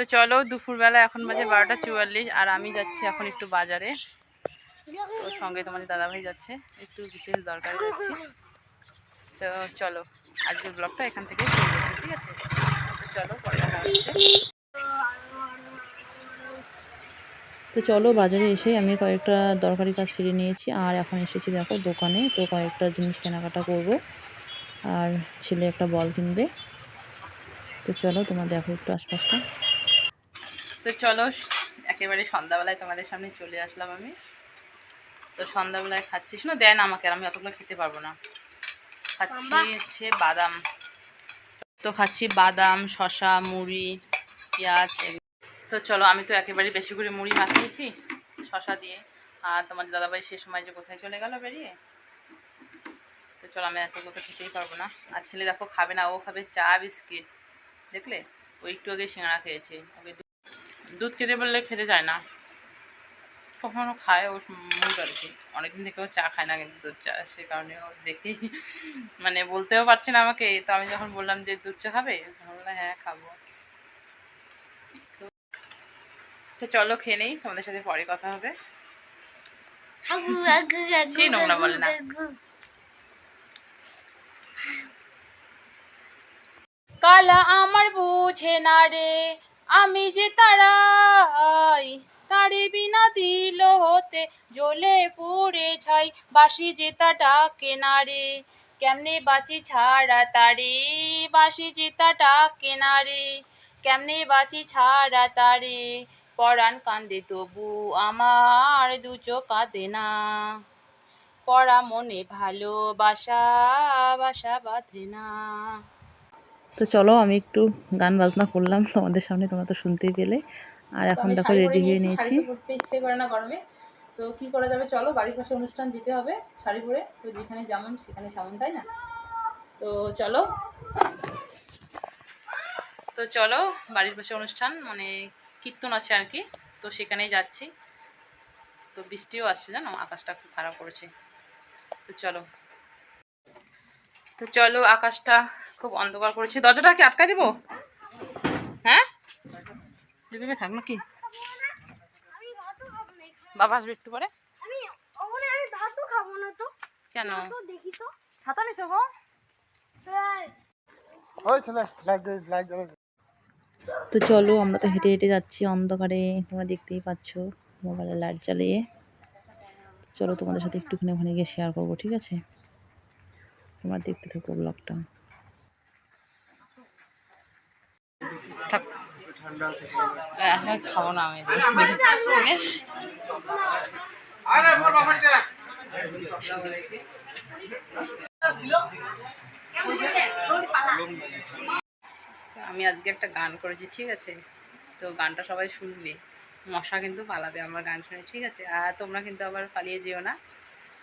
তো চলো দুপুরবেলা এখন বাজে বারোটা চুয়াল্লিশ, আর আমি যাচ্ছি এখন একটু বাজারে। ওর সঙ্গে তোমাদের দাদাভাই যাচ্ছে, একটু বিশেষ দরকারে যাচ্ছি। তো চলো, আজকের ব্লগটা এখান থেকে ঠিক আছে? তো চলো, পরে তো চলো বাজারে এসে আমি কয়েকটা দরকারি কাজ সেরে নিয়েছি, আর এখন এসেছি দেখো দোকানে, তো কয়েকটা জিনিস কেনাকাটা করব। আর ছেলে একটা বল কিনবে। তো চলো তোমার দেখো একটু আশপাশটা। তো চলো একেবারে সন্ধ্যাবেলায় তোমাদের সামনে চলে আসলাম আমি। তো সন্ধ্যাবেলায় খাচ্ছি শোনো দেয় না আমাকে আর আমি অতগুলো খেতে পারব না। খাচ্ছি হচ্ছে বাদাম। তো খাচ্ছি বাদাম শশা মুড়ি পেঁয়াজ তো চলো আমি তো একেবারে বেশি করে মুড়ি মাখিয়েছি শশা দিয়ে। আর তোমার দাদাভাই সে সময় যে কোথায় চলে গেল বেরিয়ে? তো চলো আমি এত কথা খেতেই পারব না। আর ছেলে দেখো খাবে না ও খাবে চা বিস্কিট। দেখলে? ও একটু আগে সিঙ্গাড়া খেয়েছে। ওকে দুধ খেতে বললে খেতে চায় না। কখনো খায় ও মুড আর কি। অনেকদিন থেকে ও চা খায় না কিন্তু দুধ চা সে কারণে ও দেখেই মানে বলতেও পারছে না আমাকে। তো আমি যখন বললাম যে দুধ চা খাবে? বললাম হ্যাঁ খাব। তো- তো চলো খেয়ে নেই তোমাদের সাথে পরে কথা হবে। সেই নোংরা বলে না। কালা আমার বুঝে না রে আমি যে তারাই, তারে বিনা দিল হতে জ্বলে পুড়ে ছাই। বাসি যে তা ডাকে না রে, কেমনে বাঁচি ছাড়া তারে? বাসি যে তা ডাকে না রে, কেমনে বাঁচি ছাড়া তারে? পরাণ কান্দে তবু আমার, দু চোখ কাঁদে না। পড়া মনে ভালোবাসা, বাসা বাঁধে না। তো চলো আমি একটু গান বাজনা করলাম তোমাদের সামনে তোমরা তো শুনতেই পেলে। আর এখন দেখো রেডি হয়ে নিয়েছি ইচ্ছে করে না গরমে। তো কি করা যাবে? চলো বাড়ির পাশে অনুষ্ঠান যেতে হবে শাড়ি পরে। তো যেখানে যেমন সেখানে সেমন তাই না? তো চলো। তো চলো বাড়ির পাশে অনুষ্ঠান মানে কীর্তন আছে আর কি। তো সেখানেই যাচ্ছি। তো বৃষ্টিও আসছে জানো? আকাশটা খুব খারাপ করেছে। তো চলো। তো চলো আকাশটা খুব অন্ধকার করেছে। দরজাটা কি আটকা দিব? হ্যাঁ? এভাবে থাক নাকি বাবা আসবে একটু পরে? আমি ওখানে আমি ভাতও খাব না তো। কেন? তো দেখি তো। ছাতা নিছো গো? তো চলো আমরা তো হেঁটে হেঁটে যাচ্ছি অন্ধকারে। তোমরা দেখতেই পাচ্ছ মোবাইলে লাইট জ্বালিয়ে। চলো তোমাদের সাথে একটুখানি ওখানে গিয়ে শেয়ার করব ঠিক আছে? তোমরা দেখতে থাকো ব্লগটা থাক। এখন খাব না আমি আরে মোর বাবাটা। আমি আজকে একটা গান করেছি ঠিক আছে? তো গানটা সবাই শুনবে। মশা কিন্তু পালাবে আমার গান শুনে ঠিক আছে? আর তোমরা কিন্তু আবার পালিয়ে যেও না।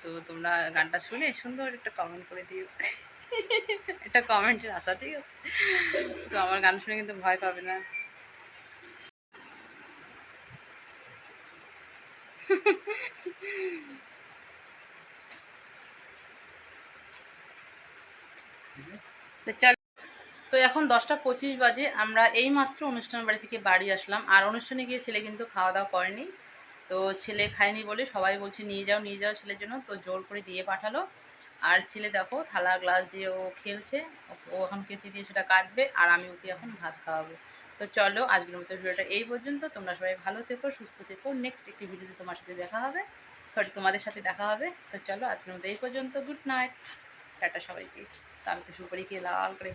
তো তোমরা গানটা শুনে সুন্দর একটা কমেন্ট করে দিও। একটা কমেন্টের আশা, ঠিক আছে? তো আমার গান শুনে কিন্তু ভয় পাবে না। তো এখন দশটা পঁচিশ বাজে, আমরা এই মাত্র অনুষ্ঠান বাড়ি থেকে বাড়ি আসলাম। আর অনুষ্ঠানে গিয়ে ছেলে কিন্তু খাওয়া দাওয়া করেনি। তো ছেলে খায়নি বলে সবাই বলছে, নিয়ে যাও নিয়ে যাও ছেলের জন্য। তো জোর করে দিয়ে পাঠালো। আর ছেলে দেখো থালা গ্লাস দিয়ে ও খেলছে, ও এখন কেচি দিয়ে সেটা কাটবে, আর আমি ওকে এখন ভাত খাওয়াবো। তো চলো, আজকের মতো ভিডিওটা এই পর্যন্ত। তোমরা সবাই ভালো থেকো, সুস্থ থেকো। নেক্সট একটি ভিডিওতে তোমার সাথে দেখা হবে। সরি তোমাদের সাথে দেখা হবে। তো চলো, আজকের মতো এই পর্যন্ত। গুড নাইট টাটা সবাইকে। কালকে সুপারি খেয়ে লাল করে